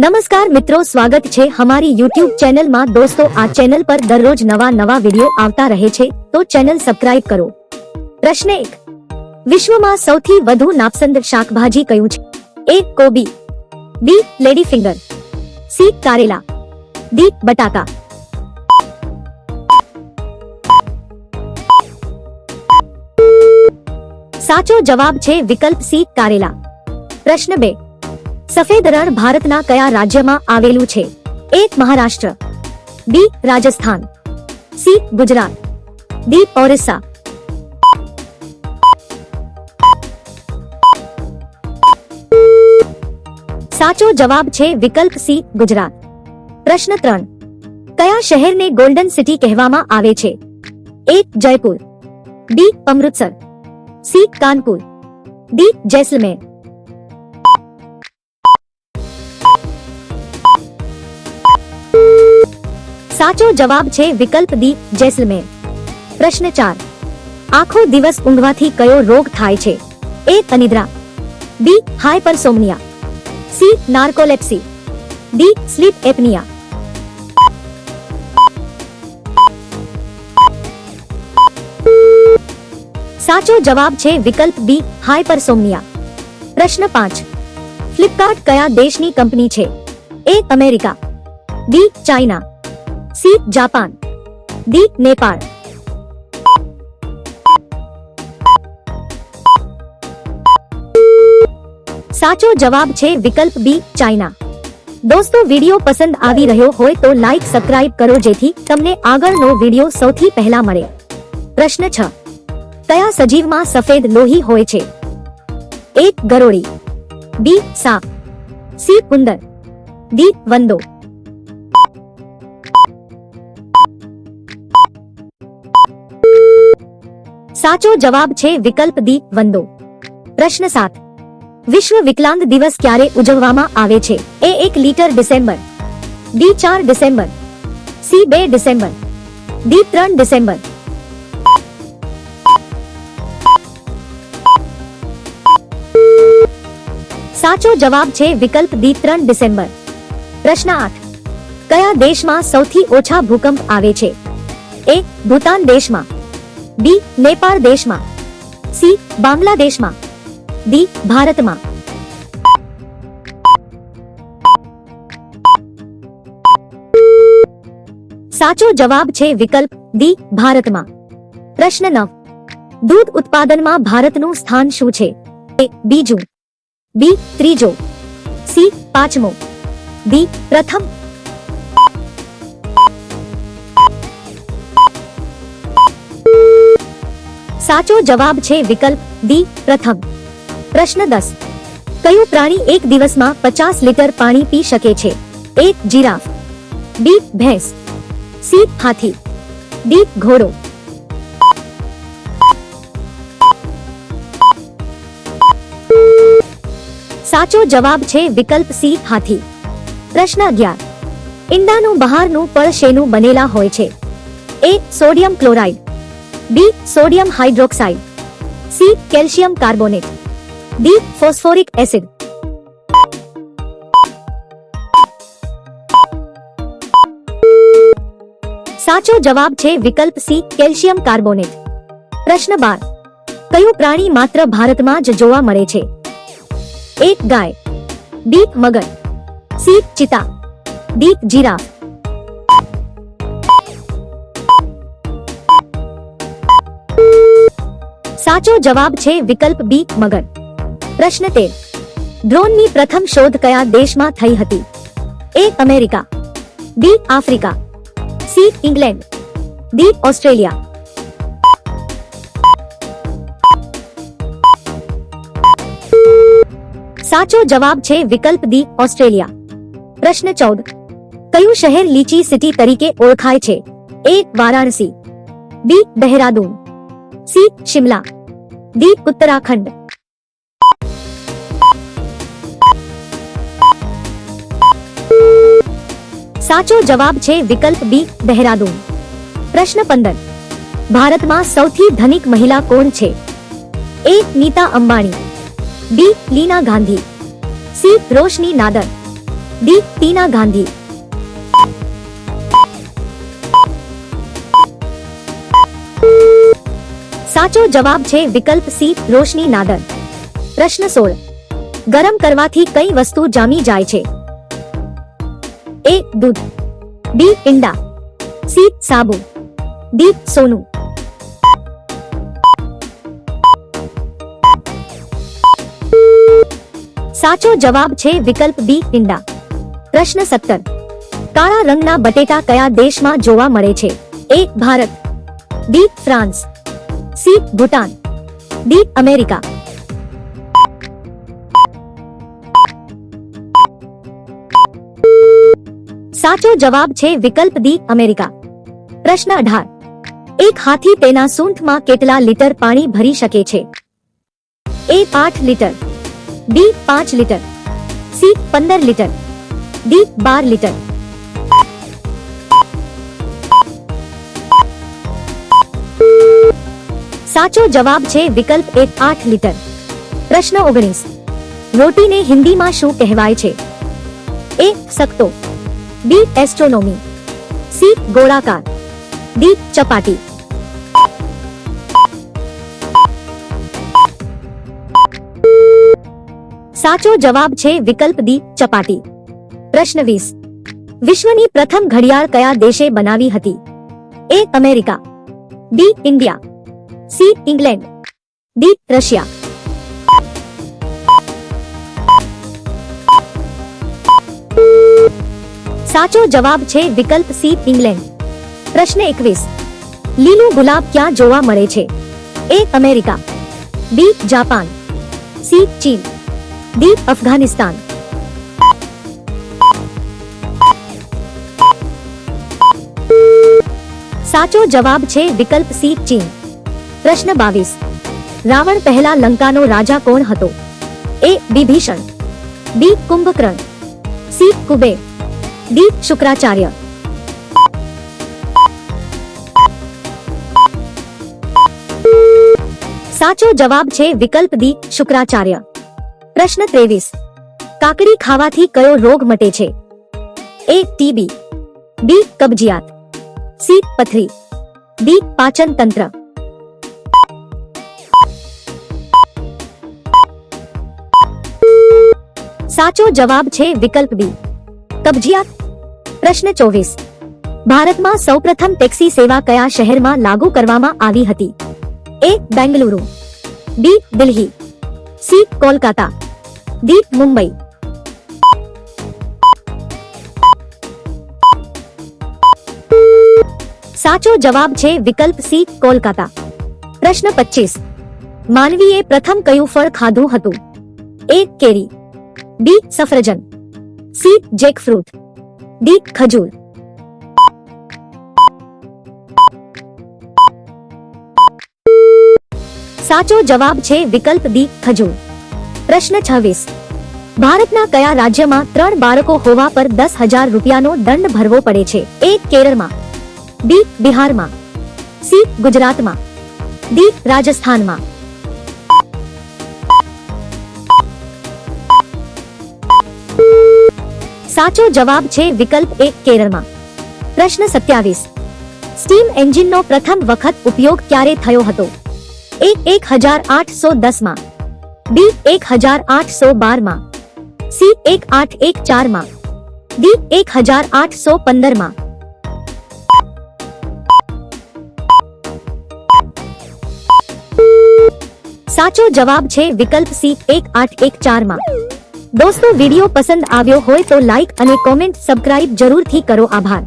નમસ્કાર મિત્રો સ્વાગત છે અમારી યુટ્યુબ ચેનલમાં દોસ્તો આ ચેનલ પર દરરોજ નવા નવા વિડીયો આવતા રહે છે તો ચેનલ સબસ્ક્રાઇબ કરો પ્રશ્ન એક વિશ્વમાં સૌથી વધુ નાપસંદ શાકભાજી કયું છે એ કોબી બી લેડી ફિંગર સી કારેલા ડી બટાકા સાચો જવાબ છે વિકલ્પ સી કારેલા પ્રશ્ન બે સફેદ રણ ભારતના કયા રાજ્યમાં આવેલું છે એક Maharashtra B Rajasthan C Gujarat D Orissa સાચો જવાબ છે વિકલ્પ સી ગુજરાત પ્રશ્ન ત્રણ કયા શહેરને ગોલ્ડન સિટી કહેવામાં આવે છે એક Jaipur B Amritsar C Kanpur D Jaisalmer સાચો જવાબ છે વિકલ્પ D જેસલમે પ્રશ્ન 4 આંખો દિવસ ઉંગવા થી કયો રોગ થાય છે A અનિદ્રા B hypersomnia C narcolepsy D sleep apnea સાચો જવાબ છે વિકલ્પ B હાયપરસોમનિયા પ્રશ્ન 5 ફ્લિપકાર્ટ કયા દેશની કંપની છે A America B China C Japan D Nepal સાચો જવાબ છે વિકલ્પ બી ચાઇના દોસ્તો વિડિયો પસંદ આવી રહ્યો હોય તો લાઈક સબસ્ક્રાઇબ કરો જેથી તમને આગળનો વિડીયો સૌથી પહેલા મળે પ્રશ્ન છ કયા સજીવમાં સફેદ લોહી હોય છે એક ગરોળી બી સાપ સી ઉંદર ડી વંદો સાચો જવાબ છે વિકલ્પ D 3 ડિસેમ્બર. પ્રશ્ન 7 વિશ્વ વિકલાંગ દિવસ ક્યારે ઉજવવામાં આવે છે? A 1 December B 4 December C 2 December D 3 December સાચો જવાબ છે વિકલ્પ D 3 ડિસેમ્બર. પ્રશ્ન 8 કયા દેશમાં સૌથી ઓછું ભૂકંપ આવે છે? A ભૂટાન દેશમાં बी नेपाल देश मा सी बांग्लादेश मा डी भारत मा साचो जवाब छे विकल्प डी भारत मा प्रश्न नव दूध उत्पादन मा भारत नु स्थान शू छे ए बीजू बी त्रीजो सी पांचमो डी प्रथम સાચો જવાબ છે વિકલ્પ ડી પ્રથમ પ્રશ્ન દસ કયું પ્રાણી એક દિવસમાં પચાસ લિટર પાણી પી શકે છે એક જીરાફ બી ભેંસ સી હાથી ડી ઘોડો સાચો જવાબ છે વિકલ્પ સી હાથી પ્રશ્ન અગિયાર ઈંડાનું બહારનું પળ શેનું બનેલા હોય છે A sodium chloride B sodium hydroxide C calcium carbonate D phosphoric acid साचो जवाब छे विकल्प सी कैल्शियम कार्बोनेट प्रश्न बार क्यों प्राणी मात्र भारत में मा जोवा मरे छे एक गाय बी मगर सी चिता डी जीराफ સાચો જવાબ છે વિકલ્પ બી મગર પ્રશ્ન તેર ડ્રોનની પ્રથમ શોધ કયા દેશમાં થઈ હતી A America B Africa C England D Australia સાચો જવાબ છે વિકલ્પ ડી ઓસ્ટ્રેલિયા પ્રશ્ન ચૌદ કયું શહેર લીચી સિટી તરીકે ઓળખાય છે A Varanasi B Dehradun C Shimla D Uttarakhand साचो जवाब छे विकल्प बी देहरादून प्रश्न 15 भारत में સૌથી ધનિક મહિલા કોણ છે A Nita Ambani B Leena Gandhi C Roshni Nadar D Nita Gandhi સાચો જવાબ છે વિકલ્પ C રોશની નાગર પ્રશ્ન 16 ગરમ કરવાથી કઈ વસ્તુ જામી જાય છે A દૂધ B ઈંડા C સાબુ D સોનો સાચો જવાબ છે વિકલ્પ B ઈંડા પ્રશ્ન 17 કાળા રંગના બટેટા કયા દેશમાં જોવા મળે છે A Bharat B France C Bhutan D America साचो जवाब छे विकल्प दी अमेरिका प्रश्न अठार एक हाथी तेना सूंठ मा केटला लीटर पानी भरी सके छे ए आठ लीटर बी पांच लीटर सी पंदर लीटर डी बार लीटर साचो जवाब छे विकल्प एक आठ लीटर प्रश्न उगनीस रोटी ने हिंदी मा शू कहवाय छे ए सक्तो बी एस्ट्रोनॉमी सी गोलाकार डी चपाटी साचो जवाब छे विकल्प दी चपाटी प्रश्न वीस विश्व प्रथम घड़ियाल क्या देशे बनावी हती A America B India C England D Russia साचो जवाब छे विकल्प सी इंग्लैंड प्रश्न एक लीलू गुलाब क्या जोवा मरे छे A America B Japan C चीन डी अफगानिस्तान साचो जवाब छे विकल्प सी चीन પ્રશ્ન બાવીસ રાવણ પહેલા લંકાનો રાજા કોણ હતો A Vibhishan B Kumbhakarna C કુબે D Shukracharya સાચો જવાબ છે વિકલ્પ દી શુક્રાચાર્ય પ્રશ્ન ત્રેવીસ કાકડી ખાવાથી કયો રોગ મટે છે એ ટીબી બી કબજિયાત સી પથરી ડી પાચન તંત્ર साचो जवाब छे विकल्प बी कब्जिया प्रश्न चौबीस भारत में सौ प्रथम टैक्सी सेवा कया शहर में लागू करती A Bengaluru B Delhi C Kolkata D Mumbai साचो जवाब छे विकल्प सी कोलकाता प्रश्न पच्चीस मानवीए प्रथम क्यू फल खाधु हतु एक केरी ડી સફરજન સી જેકફ્રૂટ ડી ખજૂર સાચો જવાબ છે વિકલ્પ દી ખજૂર પ્રશ્ન છવ્વીસ ભારતના કયા રાજ્યમાં ત્રણ બાળકો હોવા પર દસ હજાર રૂપિયાનો દંડ ભરવો પડે છે એ કેરળમાં બી બિહારમાં સી ગુજરાતમાં ડી રાજસ્થાનમાં સાચો જવાબ છે વિકલ્પ એક કેરળમાં પ્રશ્ન સત્યાવીસ સ્ટીમ એન્જિનનો પ્રથમ વખત ઉપયોગ ક્યારે થયો હતો એ એક હજાર આઠસો દસમાં બી એક હજાર આઠસો બારમાં સી એક આઠ એક ચારમાં ડી એક હજાર આઠસો પંદરમાં સાચો જવાબ છે વિકલ્પ સી એક આઠ એક ચાર માં દોસ્તો વિડીયો પસંદ આવ્યો હોય તો લાઈક અને કોમેન્ટ સબસ્ક્રાઇબ જરૂરથી કરો આભાર